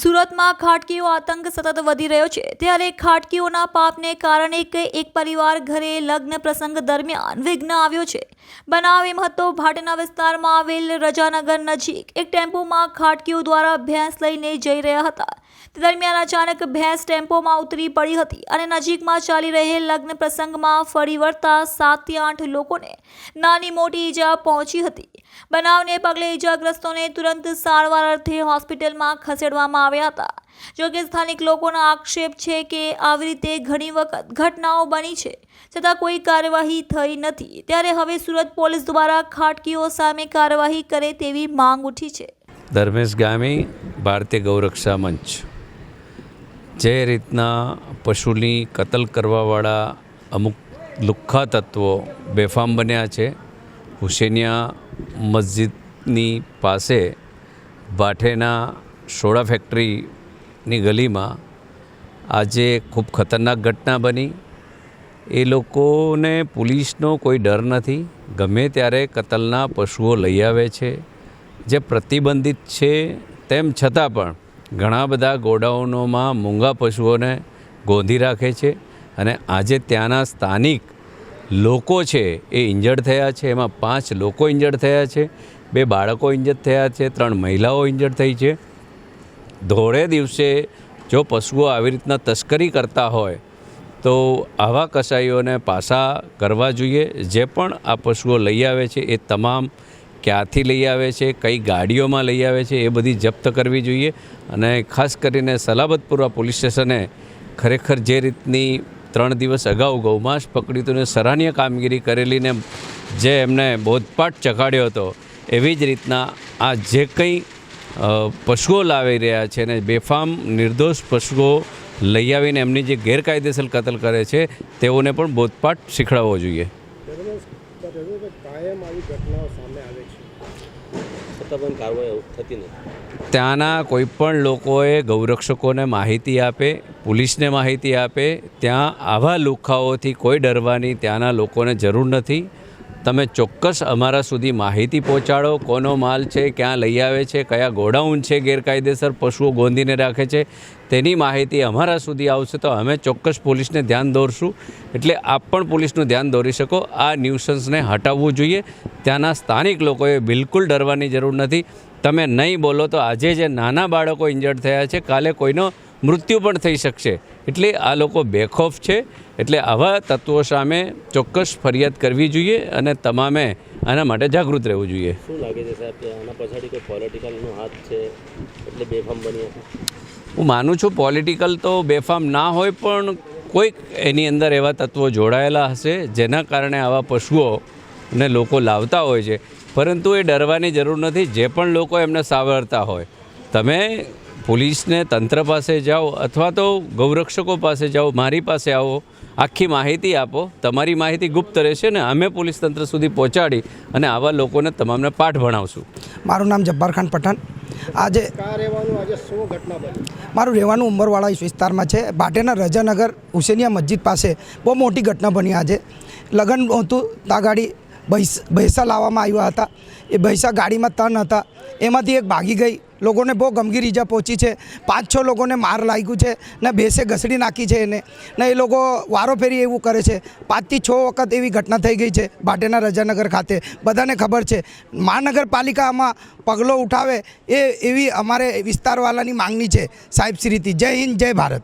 સુરતમાં ખાટકીઓ આતંક સતત વધી રહ્યો છે. ત્યારે ખાટકીઓના પાપને કારણે એક પરિવાર ઘરે લગ્ન પ્રસંગ દરમિયાન વિઘ્ન આવ્યો છે. બનાવ એમ હતો, ભાટના વિસ્તારમાં આવેલ રજાનગર નજીક એક ટેમ્પોમાં ખાટકીઓ દ્વારા ભેંસ લઈને જઈ રહ્યા હતા. તે દરમિયાન અચાનક ભેંસ ટેમ્પોમાં ઉતરી પડી હતી અને નજીકમાં ચાલી રહેલ લગ્ન પ્રસંગમાં ફરી વળતા સાતથી આઠ લોકોને નાની મોટી ઈજા પહોંચી હતી. બનાવને પગલે ઈજાગ્રસ્તોને તુરંત સારવાર અર્થે હોસ્પિટલમાં ખસેડવામાં આવ્યા હતા. જોકે સ્થાનિક લોકોનો આક્ષેપ છે કે આવી રીતે ઘણી વખત ઘટનાઓ બની છે, છતાં કોઈ કાર્યવાહી થઈ નથી. ત્યારે હવે સુરત પોલીસ દ્વારા ખાટકીઓ સામે કાર્યવાહી કરે તેવી માંગ ઉઠી છે. ધર્મેશ ગામી, ભારતીય ગૌરક્ષા મંચ. જે રીતના પશુની કતલ કરવાવાળા અમુક લુખ્ખા તત્વો બેફામ બન્યા છે, હુસેનિયા મસ્જિદની પાસે ભાઠેના સોડા ફેક્ટરીની ગલીમાં આજે ખૂબ ખતરનાક ઘટના બની. એ લોકોને પોલીસનો કોઈ ડર નથી, ગમે ત્યારે કતલના પશુઓ લઈ આવે છે. જે પ્રતિબંધિત છે, તેમ છતાં પણ ઘણા બધા ગોડાઉનોમાં મૂંગા પશુઓને ગોંધી રાખે છે અને આજે ત્યાંના સ્થાનિક લોકો છે એ ઇન્જર્ડ થયા છે. એમાં પાંચ લોકો ઇન્જર્ડ થયા છે, બે બાળકો ઇન્જર્ડ થયા છે, ત્રણ મહિલાઓ ઇન્જર્ડ થઈ છે. ધોળે દિવસે જો પશુઓ આવી રીતના તસ્કરી કરતા હોય, તો આવા કસાઈઓને પાસા કરવા જોઈએ. જે પણ આ પશુઓ લઈ આવે છે, એ તમામ ક્યાંથી લઈ આવે છે, કઈ ગાડીઓમાં લઈ આવે છે, એ બધી જપ્ત કરવી જોઈએ. અને ખાસ કરીને સલાબતપુરા પોલીસ સ્ટેશને ખરેખર જે રીતની ત્રણ દિવસ અગાઉ ગૌમાંસ પકડી તો ને સરાહનીય કામગીરી કરેલીને જે એમને બોધપાઠ ચખાડ્યો હતો, એવી જ રીતના આ જે કંઈ પશુઓ લાવી રહ્યા છે ને બેફામ નિર્દોષ પશુઓ લઈ આવીને એમની જે ગેરકાયદેસર કતલ કરે છે, તેઓને પણ બોધપાઠ શીખડાવવો જોઈએ. કાયમ આવી ઘટનાઓ સામે છતાં પણ ત્યાંના કોઈપણ લોકોએ ગૌરક્ષકોને માહિતી આપે, પોલીસને માહિતી આપે, ત્યાં આવા લુખાઓથી કોઈ ડરવાની ત્યાંના લોકોને જરૂર નથી. તમે ચોક્કસ અમારા સુધી માહિતી પહોંચાડો. કોનો માલ છે, ક્યાં લઈ આવે છે, કયા ગોડાઉન છે, ગેરકાયદેસર પશુઓ ગોંધીને રાખે છે, તેની માહિતી અમારા સુધી આવશે તો અમે ચોક્કસ પોલીસને ધ્યાન દોરશું. એટલે આપ પણ પોલીસનું ધ્યાન દોરી શકો. આ ન્યુસન્સને હટાવવું જોઈએ. ત્યાંના સ્થાનિક લોકોએ બિલકુલ ડરવાની જરૂર નથી. તમે નહીં બોલો તો આજે જે નાના બાળકો ઇન્જર્ડ થયા છે, કાલે કોઈનો મૃત્યુ પણ થઈ શકશે. એટલે આ લોકો બેખોફ છે. એટલે આવા તત્વો સામે ચોક્કસ ફરિયાદ કરવી જોઈએ અને તમામે આના માટે જાગૃત રહેવું જોઈએ. શું લાગે છે સાહેબ કે આના પછાડી કોઈ પોલિટિકલનો હાથ છે? એટલે બેફામ બની હું માનું છું પોલિટિકલ તો બેફામ ના હોય પણ કોઈક એની અંદર એવા તત્વો જોડાયેલા હશે જેના કારણે આવા પશુઓ ને લોકો લાવતા હોય છે. પરંતુ એ ડરવાની જરૂર નથી. જે પણ લોકો એમને સાવરતા હોય. તમે પોલીસને તંત્ર પાસે જાઓ અથવા તો ગૌરક્ષકો પાસે જાઓ મારી પાસે આવો આખી માહિતી આપો. તમારી માહિતી ગુપ્ત રહેશે ને અમે પોલીસ તંત્ર સુધી પહોંચાડી અને આવા લોકોને તમામને પાઠ ભણાવશું. મારું નામ જબ્બારખાન પઠાણ. આજે કા રહેવાનું આજે શું ઘટના બની? મારું રહેવાનું ઉંમરવાળા વિસ્તારમાં છે. બાટેના રજાનગર હુસેનિયા મસ્જિદ પાસે બહુ મોટી ઘટના બની આજે. લગ્ન હતું તા ગાડી ભૈસ ભૈસા લાવવામાં આવ્યા હતા. એ ભૈસા ગાડીમાં તન હતા. એમાંથી એક ભાગી ગઈ. લોકોને બહુ ગંભીર ઈજા પહોંચી છે. પાંચ છ લોકોને માર લાગ્યું છે ને ભેંસે ઘસડી નાખી છે એને. ને એ લોકો વારો ફેરી એવું કરે છે. પાંચથી છ વખત એવી ઘટના થઈ ગઈ છે ભાટેના રજાનગર ખાતે. બધાને ખબર છે. મહાનગરપાલિકા આમાં પગલો ઉઠાવે એ એવી અમારે વિસ્તારવાળાની માંગણી છે. સાહેબ શ્રીથી જય હિન્દ, જય ભારત.